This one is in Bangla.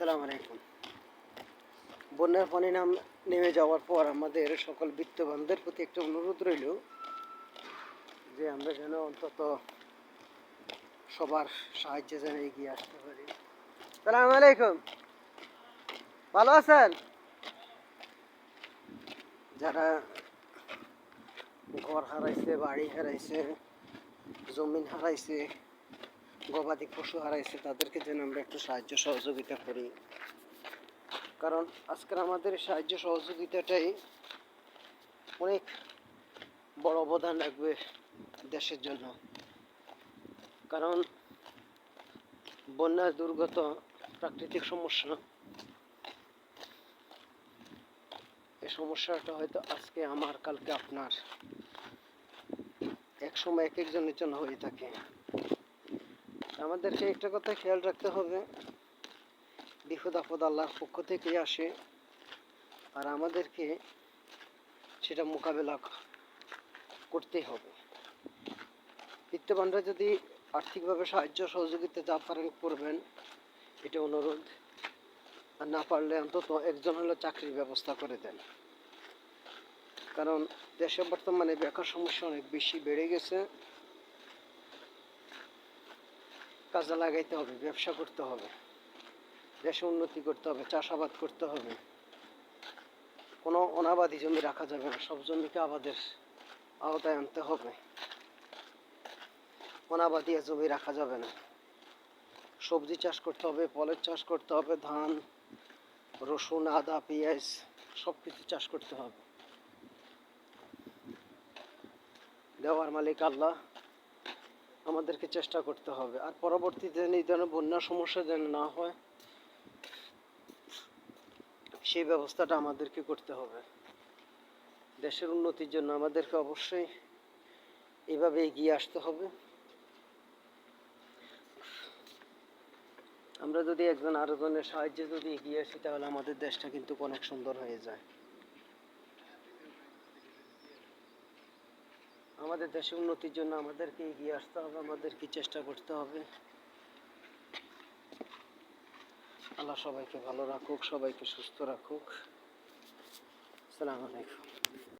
আসসালামু আলাইকুম। বন্যার পানি নাম নেমে যাওয়ার পর আমাদের সকল বিত্তবানদের প্রতি একটা অনুরোধ রইল যে আমরা যেন অন্তত সবার সাহায্যে যেন এগিয়ে আসতে পারি। সালাম আলাইকুম। ভালো আছেন? যারা ঘর হারাইছে, বাড়ি হারাইছে, জমিন হারাইছে গবাদি পশু হারাইছে, তাদেরকে যেন আমরা একটু সাহায্য সহযোগিতা করি। কারণ আজকের আমাদের সাহায্য সহযোগিতাটাই অনেক বড় অবদান রাখবে দেশের জন্য। কারণ বন্যা দুর্গত প্রাকৃতিক সমস্যা, এই সমস্যাটা হয়তো আজকে আমার, কালকে আপনার। এক সময় এক একজনের জন্য হয়ে থাকে। আমাদেরকে একটা কথা খেয়াল রাখতে হবে। বিপদ আপদ আল্লাহর পক্ষ থেকেই আসে আর আমাদেরকে সেটা মোকাবেলা ক- করতেই হবে। বিত্তবানরা যদি আর্থিকভাবে সাহায্য সহযোগিতা যা পারেন করবেন, এটা অনুরোধ। আর না পারলে অন্তত একজন হলো চাকরির ব্যবস্থা করে দেন। কারণ দেশে বর্তমানে বেকার সমস্যা অনেক বেশি বেড়ে গেছে। কাজে লাগাইতে হবে, ব্যবসা করতে হবে, দেশে উন্নতি করতে হবে, চাষাবাদ করতে হবে। কোনো অনাবাদি জমি রাখা যাবে না, সব জমিকে আবাদের আওতায় আনতে হবে। অনাবাদি জমি রাখা যাবে না। সবজি চাষ করতে হবে, ফলের চাষ করতে হবে, ধান, রসুন, আদা, পেঁয়াজ সব কিছু চাষ করতে হবে। দেওয়ার মালিক আল্লাহ। আমাদেরকে চেষ্টা করতে হবে। আর পরবর্তীতে এই ধরনের বন্যার সমস্যা যেন না হয়, সেই ব্যবস্থাটা আমাদেরকে করতে হবে। দেশের উন্নতির জন্য আমাদেরকে অবশ্যই এভাবে এগিয়ে আসতে হবে। আমরা যদি একজন আরেকজনের সাহায্যে যদি এগিয়ে আসি, তাহলে আমাদের দেশটা কিন্তু অনেক সুন্দর হয়ে যায়। আমাদের দেশে উন্নতির জন্য আমাদেরকে এগিয়ে আসতে হবে, আমাদেরকে চেষ্টা করতে হবে। আল্লাহ সবাইকে ভালো রাখুক, সবাইকে সুস্থ রাখুক। সালাম আলাইকুম।